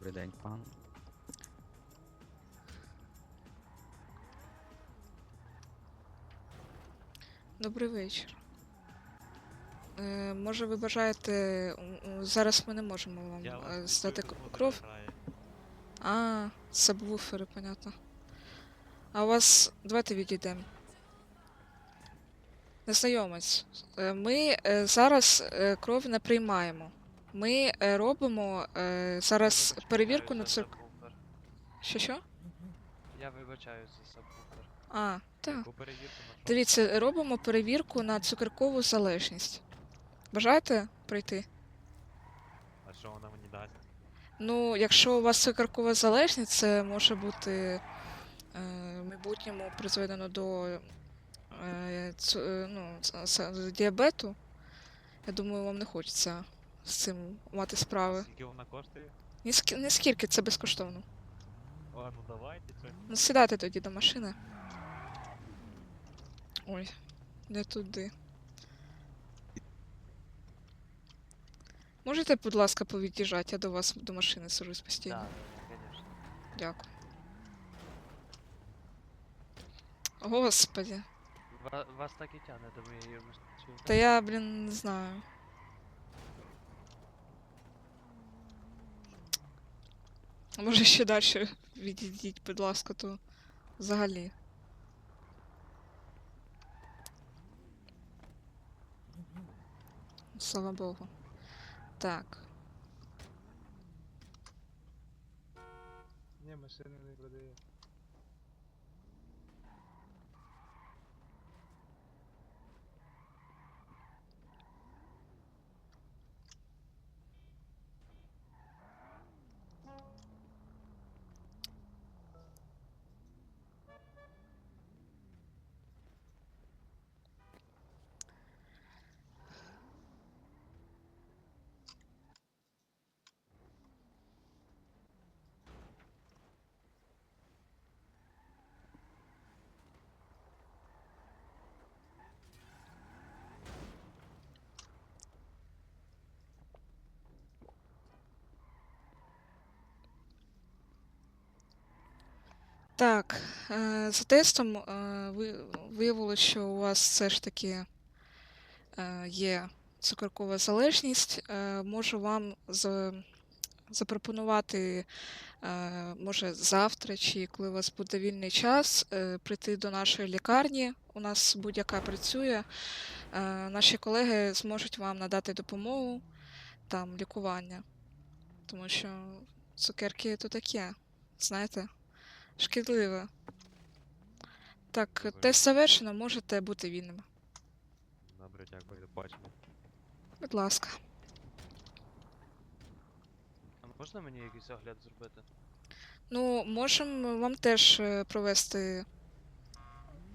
Добрий день, пан. Добрий вечір. Е, може, ви бажаєте. Зараз ми не можемо вам Я е, здати кров. А, сабвуфери, понятно. А у вас. Давайте відійдемо. Незнайомець. Е, Ми е, зараз е, кров не приймаємо. Ми е, робимо е, зараз перевірку на цирк. Що що? Я вибачаюсь за сабвуфер. А, так. Перевірку на? Дивіться, робимо перевірку на цукеркову залежність. Бажаєте прийти? А що вона мені дасть? Ну, якщо у вас цукеркова залежність, це може бути е, в майбутньому призведено до е, цу, е, ну, с- с- діабету. Я думаю, вам не хочеться з цим мати справи. Скільки вона коштує? Ні, ні скільки, це безкоштовно. Ладно, давайте. Це... Ну, сідайте тоді до машини. Ой, не туди. Можете, будь ласка, повід'їжджати? Я до вас до машини сажусь постійно. Так, звісно. Дякую. Господи. Ва- Вас так і тягне до моєї машини. Та я, блін, не знаю. Може ще далі відійдіть, будь ласка, то взагалі. Слава Богу. Так. Ні, машини не продає. Так, е, за тестом е, ви- виявилося, що у вас все ж таки е, є цукеркова залежність. Можу вам запропонувати, може, завтра чи коли у вас буде вільний час, прийти до нашої лікарні. У нас будь-яка працює. Наші колеги зможуть вам надати допомогу, там, лікування. Тому що цукерки то таке, знаєте, шкідливе. Так, Добре. тест завершено, можете бути вільними. Добре, дякую, до побачення. Будь ласка. А можна мені якийсь огляд зробити? Ну, можемо вам теж е, провести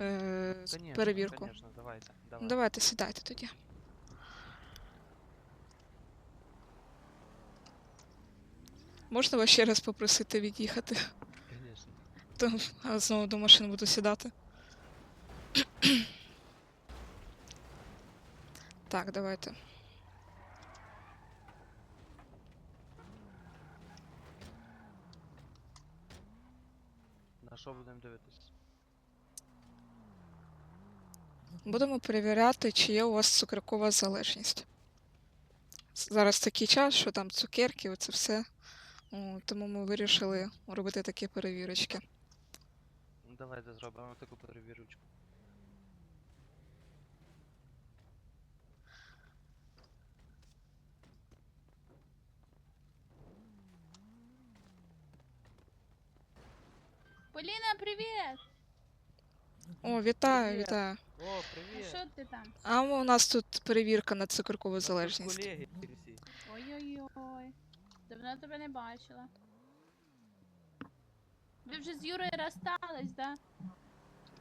е, Конечно, перевірку. Конечно, давайте. Ну, Давай. Давайте, сідайте тоді. Можна вас ще раз попросити від'їхати? То а знову до машини буду сідати. Так, давайте. На що будемо дивитись? Будемо перевіряти, чи є у вас цукеркова залежність. Зараз такий час, що там цукерки, оце все. Тому ми вирішили робити такі перевірочки. Ну, Давайте зробимо таку перевірочку. Поліна, привіт! О, вітаю, Привіт. вітаю. О, А привіт! що ти там? А у нас тут перевірка на цукеркову залежність. Колеги всі. Ой-ой-ой. Давно тебе не бачила. Ви вже з Юрою розстались, да?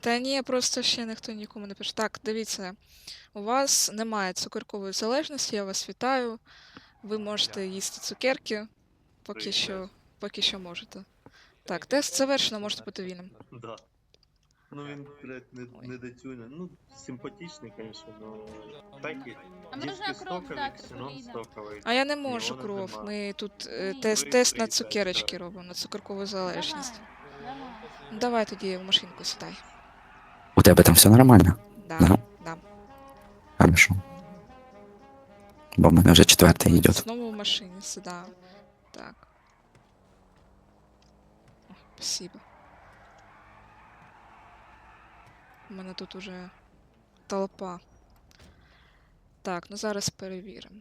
Та ні, просто ще ніхто нікому не пише. Так, дивіться, у вас немає цукеркової залежності, я вас вітаю. Ви можете їсти цукерки, поки що, поки що можете. Так, тест завершено, можете бути вільним. Да. Ну він, блядь, не, не дотюне. Ну, симпатичний, конечно, но так і. А можна Дітки кров стокові, дати, ксенон Поліна? стоковий. А я не можу кров. нема. Ми тут е, Ні. тест, тест на цукерочки робимо, на цукеркову залежність. Давай, давай. Ну, Давай тоді в машинку сідай. У тебе там все нормально? Да, Ага. да. Хорошо. Бо в мене вже четвертий йде. Знову в машині сідаю. Так. О, спасибо. У мене тут уже толпа. Так, ну зараз перевіримо.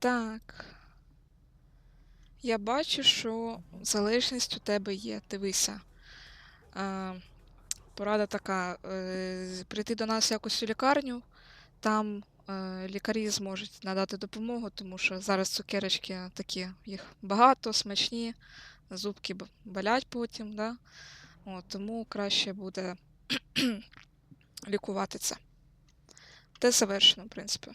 Так. Я бачу, що залежність у тебе є. Дивися. А, порада така: е, прийти до нас якось у лікарню, там е, лікарі зможуть надати допомогу, тому що зараз цукерочки такі, їх багато, смачні, зубки болять потім, да? От, тому краще буде лікувати це. Те завершено, в принципі.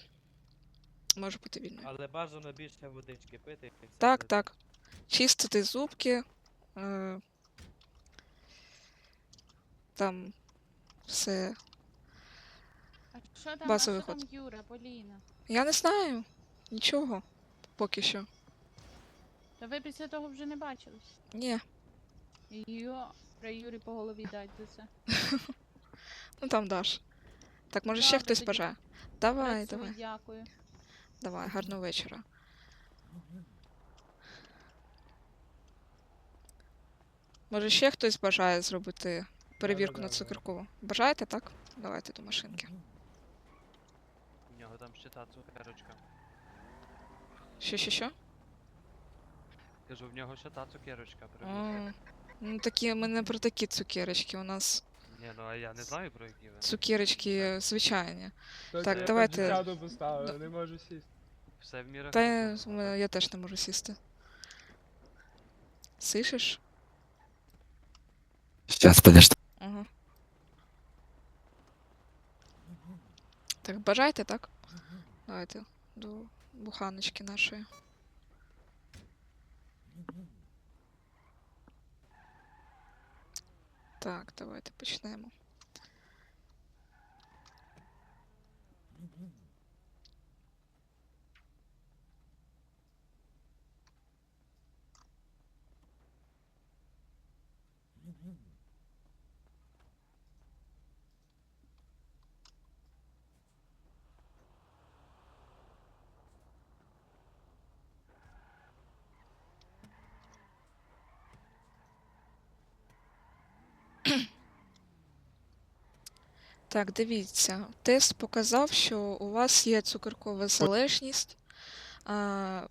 Може бути вільною. Але бажано більше водички пити. Так, буде. так. Чистити зубки. Е, там все. А що там, а що ход. там Юра, Поліна? Я не знаю. Нічого. Поки що. Та ви після того вже не бачились. Ні. Йо, про Юрі по голові дать за це. Ну там даш. Так, може ще Добре, хтось тоді бажає. Давай, Працюй, давай, Дякую. Давай, гарного вечора. Може ще хтось бажає зробити перевірку на цукеркову? Бажаєте, так? Давайте до машинки. У нього там ще та цукерочка. Що, що, що? Кажу, в нього ще та цукерочка А, привезла. ну такі, ми не про такі цукерочки. У нас Ні, ну а я не знаю про які ви. цукерочки звичайні. Так, я давайте- там десяту поставив, не можу сісти. Все в мірах. Та я, я теж не можу сісти. Слышиш? Зараз подожди. Ага. Так, бажайте, так? Давайте до буханочки нашої. Так, давайте почнемо. Так, дивіться, тест показав, що у вас є цукеркова залежність. А,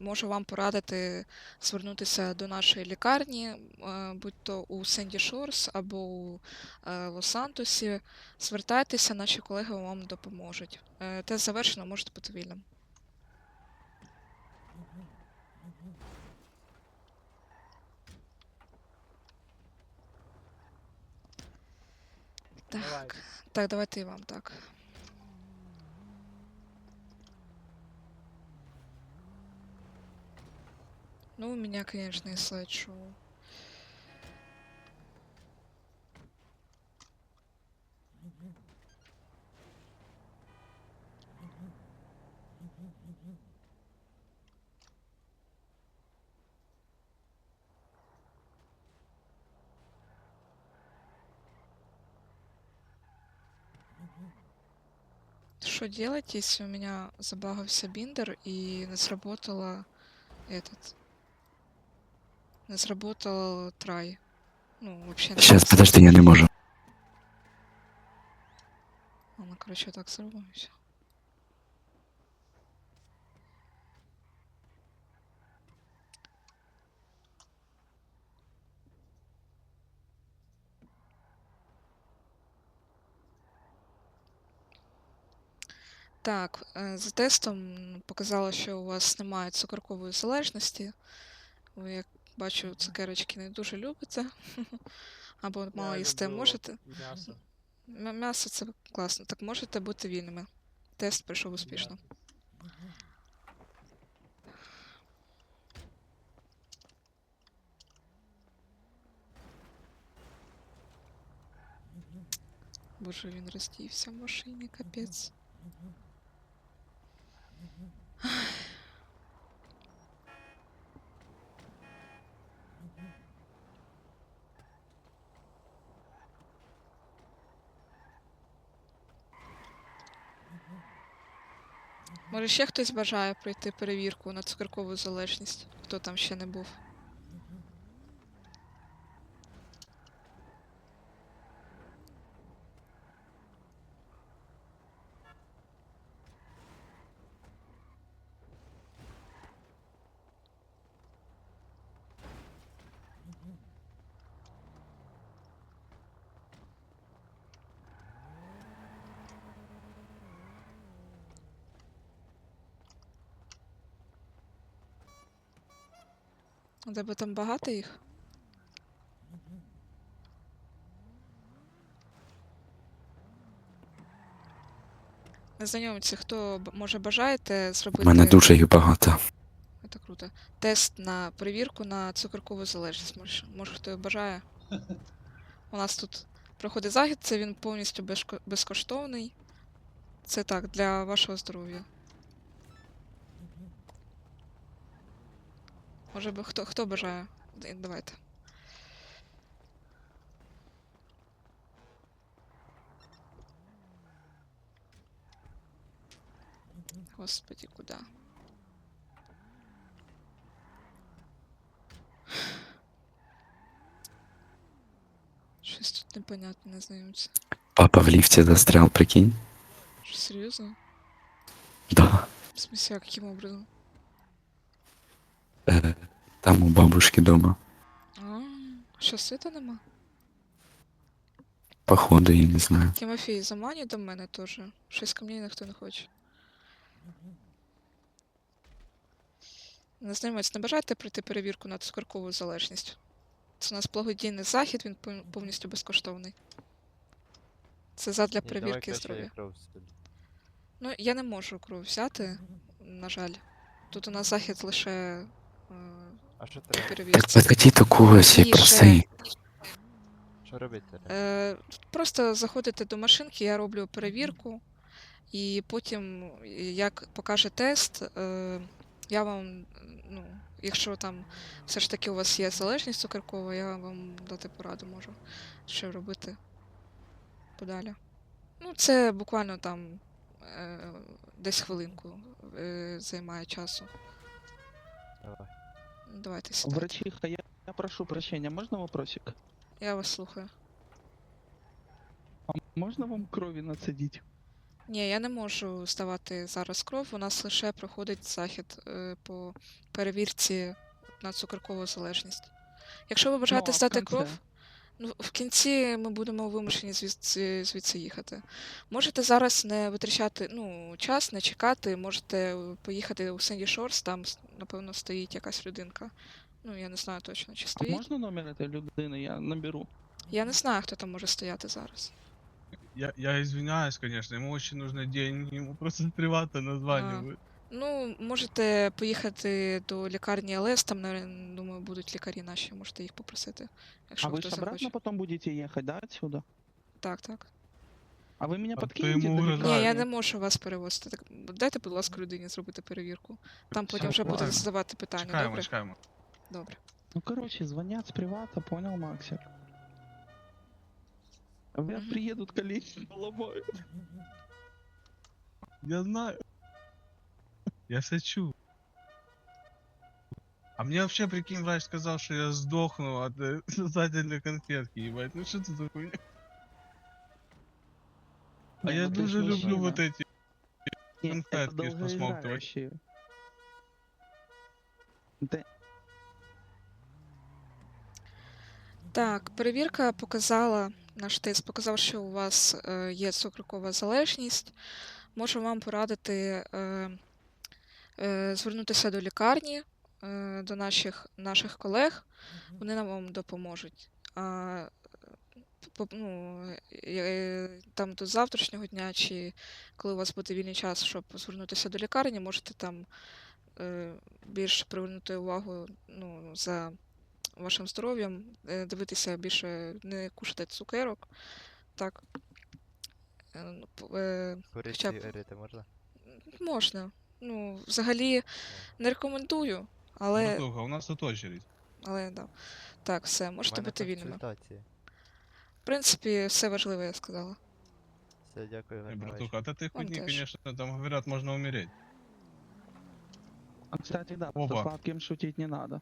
можу вам порадити звернутися до нашої лікарні, е, будь то у Сенді Шорс або у е, Лос-Сантосі. Звертайтеся, наші колеги вам допоможуть. Е, Тест завершено, можете бути вільним. Так, так, давайте і вам так. Ну, у меня, конечно, и слайд-шоу. Что делать, если у меня забагался биндер и не сработало этот... Не сработал трай? Ну, вообще... сработало. подожди, я не можу. Ладно, короче, так зробимо Так, е, за тестом показало, що у вас немає цукеркової залежності. Ви, як бачу, цукерочки не дуже любите. Або мало Я їсте. Можете. М'ясо. М'ясо це класно. Так можете бути вільними. Тест пройшов успішно. Боже, він роздівся в машині, капець. Може, ще хтось бажає пройти перевірку на цукеркову залежність, хто там ще не був. У тебе там багато їх? Знайомці, хто може бажаєте У зробити мене дуже їх багато. Це круто. Тест на перевірку на цукеркову залежність. Може, може хто бажає? У нас тут проходить захід, це він повністю безко- безкоштовний. Це так, для вашого здоров'я. Може би хто, хто бажає? Д- Давайте. Господи, куда? Щось тут непонятне, не знайомиться. Папа в ліфті застрял, прикинь. Що, серйозно? Да. В смысле, а каким образом? Там у бабушки дома. А, що світа нема? Походу, я не знаю. Тимофій, заманюй до мене теж. Щось ко мені ніхто не хоче. Незнайомець, не бажаєте пройти перевірку на цукеркову залежність? Це у нас благодійний захід, він пов- повністю безкоштовний. Це задля Ні, давай перевірки краще здоров'я. я кров собі. Ну, я не можу кров взяти, на жаль. Тут у нас захід лише е, А що треба? Так перевірці. до когось і Тише. проси. Що робити? Е, просто заходите до машинки, я роблю перевірку, і потім, як покаже тест, е, я вам, ну, якщо там все ж таки у вас є залежність цукеркова, я вам дати пораду можу, що робити подалі. Ну, це буквально там е, десь хвилинку е, займає часу. Давай. Давайте сідайте. Врачиха, я, я прошу прощения, можно вопросик? Я вас слухаю. А можна вам крові нацедить? Ні, я не можу здавати зараз кров. У нас лише проходить захід е, по перевірці на цукеркову залежність. Якщо ви бажаєте а в здати кінці? кров, ну в кінці ми будемо вимушені звідси, звідси їхати. Можете зараз не витрачати ну, час, не чекати, можете е, поїхати у Сенді Шорс, там с- напевно стоїть якась людинка. Ну, я не знаю точно, чи А стоїть. можно номер этой людины? Я наберу. Я не знаю, хто там може стояти зараз. Я, я извиняюсь, конечно, ему очень нужны деньги, ему просто приватно названивают. Ну, можете поїхати до лікарні ЛС, там, навер- думаю, будуть лікарі наші, можете їх попросити, якщо а вы хто же обратно захоче. потом будете ехать, да, отсюда? Так, так. А вы меня А то подкинете ему до уже Ні, Да, я ну. не можу вас перевозити. Так, дайте, будь ласка, людині зробити перевірку. Там потім вже буде ладно. задавати питання. Чекаємо, Добре? чекаємо. Добре. Ну, короче, звонят с привата, понял, Максик? Вы Мгм. приедут коллеги, поломают. Я знаю. Я все чув. А мне вообще, прикинь, врач сказал, что я сдохну от э, создательной конфетки, ебать. Ну что это за хуйня? А Не, я ну ты дуже ж люблю мужчина. вот эти. Нет, это конфетки с посмоктывать. долгоиграющие. Да, Так, перевірка показала, наш тест показав, що у вас е, є цукрокова залежність. можу вам порадити е, е, звернутися до лікарні, е, до наших, наших колег. Вони нам вам допоможуть. А, ну, е, там до завтрашнього дня, чи коли у вас буде вільний час, щоб звернутися до лікарні, можете там е, більш привернути увагу ну, за вашим здоров'ям, е, дивитися більше, не кушати цукерок. Так. Е, ну, е, Курити Хоча б- можна? можна. Ну, взагалі не рекомендую, але, Братуха, у нас тут очередь. але да. Так, все, можете мене бути вільними. консультації. В принципі, все важливе я сказала. Все, дякую, гарного братуха, а ты Он хоть не, конечно, там говорят, можно умереть. А, кстати, да, Опа. со сладким шутить не надо.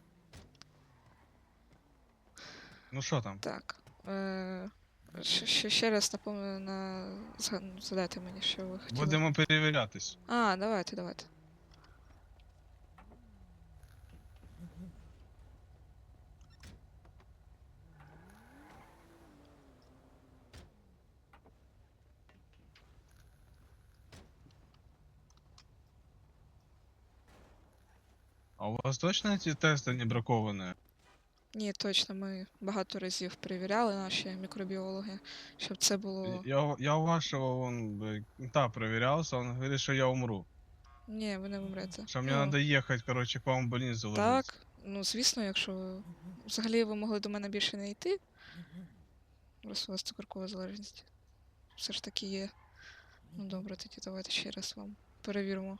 Ну что там? Так. Е, ще, ще, ще раз напомню на зга- згадайте мені, що ви хотіли. Будемо перевірятись. А, давайте, давайте. А у вас точно эти тесты не бракованные? Ні, точно, ми багато разів перевіряли наші мікробіологи, щоб це було. Я, я у вашего, вон, та проверялся, он говорит, что я умру. Ні, ви не вмрете. Что мне Ну, надо ехать, короче, к вам в больницу ложиться. Так, ну звісно, якщо ви- взагалі ви могли до мене більше не йти, раз у вас цукоркова залежність. Все ж таки є. Ну добре, тоді давайте ще раз вам перевіримо.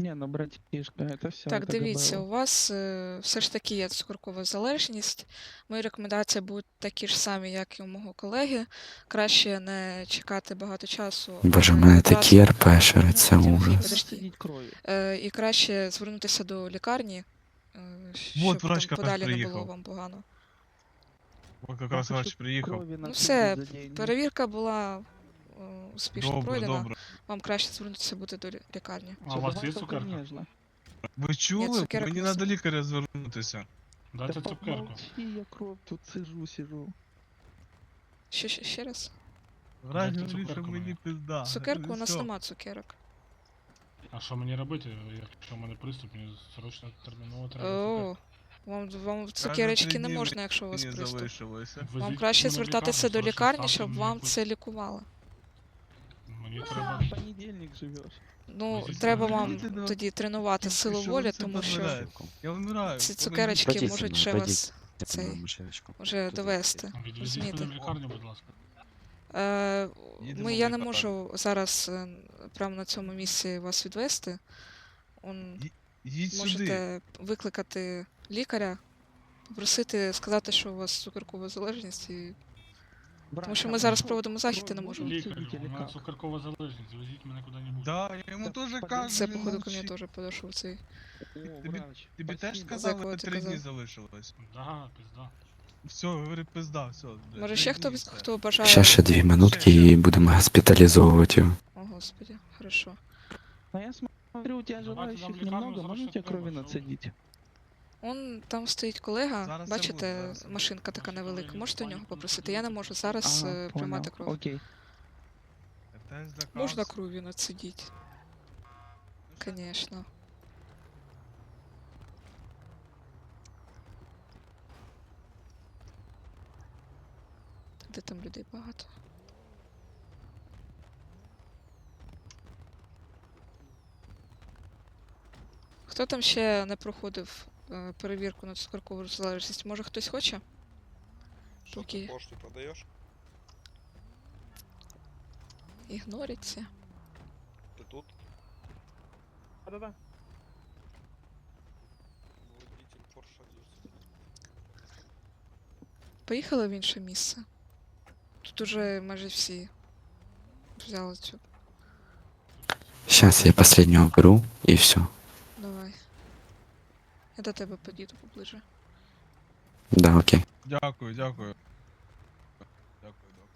Не, ну, братишка, это все. Так, дивіться, у вас е, все ж таки є цукоркова залежність. Мої рекомендації будуть такі ж самі, як і у мого колеги. Краще не чекати багато часу. Боже, в мене такі РПшери, це ужас. подожди. Сидеть крови. Е, і краще звернутися до лікарні, е, щоб Вот врач там раз подалі не було вам погано. Вот как раз врач приехал. Ну все, перевірка була успішно Добре, пройдена. добре. Вам краще звернутися буде до лікарні. А у вас є цукерка? Ви чули? цукерок Мені не треба лікаря звернутися. Дайте цукерку. Помолчи, я кров тут сижу, сижу. Ще, ще, ще раз. Врач Дайте цукерку мені мені. пизда. Цукерку у нас Всьо. нема цукерок. А що мені робити, якщо в мене приступ, мені срочно терміново треба О, вам, вам цукерочки три не дні можна, якщо у вас Мені приступ. залишилося. Вам краще звертатися до лікарні, щоб вам це лікували. Мені треба. понедельник живешь. Ну, треба вам тоді тренувати силу волі, тому що? Я вмираю. ці цукерочки можуть ще вас цей, вже Туди. довести. Відвезіть Розумієте? мене в лікарню, будь ласка. Е, Їдемо ми, я не можу зараз е, прямо на цьому місці вас відвести. Он, Їдь сюди. можете викликати лікаря, попросити сказати, що у вас цукеркова залежність, і... тому що ми зараз проводимо захід і не можемо. Лікарю, у мене цукеркова залежність, везіть мене куди-небудь. Да, я йому теж кажу. Це, походу, ко мені теж подошов цей. Тобі- Тобі теж сказали, ти три дні залишилось. Да, пизда. Все, говори, пизда, все. Може, ще хто, хто бажає. Ще ще дві минутки і будемо госпіталізовувати його. О, господи, хорошо. Ну я смотрю, у тебя желающих немного, можно срочно тебе крови нацедить? Он там стоїть колега, Зараз бачите, буде, зараз машинка така невелика. Можете у нього попросити? Я не можу зараз Ага, е, приймати понял. кров. Окей. Можна кров'ю націдіть, звісно. Де там людей багато? Хто там ще не проходив перевірку на цукоркову залежність? Може хтось хоче? Что Окей. ты пошту продаешь? Ігнориться. Ты тут? Да-да-да. Водитель Porsche Поїхали в інше місце. Тут уже майже всі взяли цю. Зараз я останнього беру і все. Я до тебе підійду поближе. Да, окей. Дякую, дякую. Дякую, док.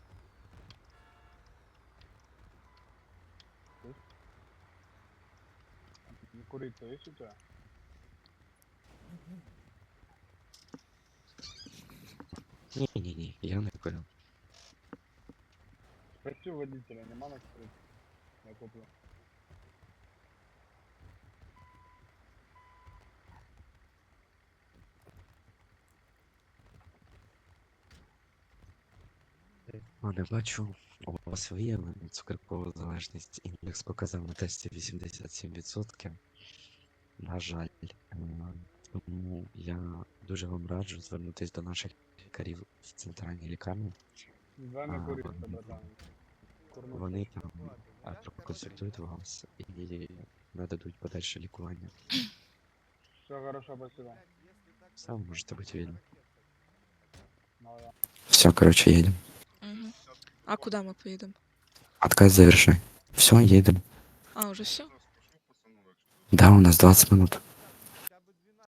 Курить-то есть у тебя? Ні-ні-ні, я не курю. Спроси у водителя, нема на курить? Я куплю. А, не бачу, у вас виявлена цукеркова залежність. Індекс показав на тесті 87%. На жаль. Е, Тому я дуже вам раджу звернутися до наших лікарів в центральній лікарні. Вами Вони там а, проконсультують вас і нададуть подальше лікування. Все хорошо, спасибо. Сам можете бути вільні. Да. Все, короче, едем. Угу. А куда мы поедем? Отказ заверши. Все, едем. А, уже все? Да, у нас 20 минут.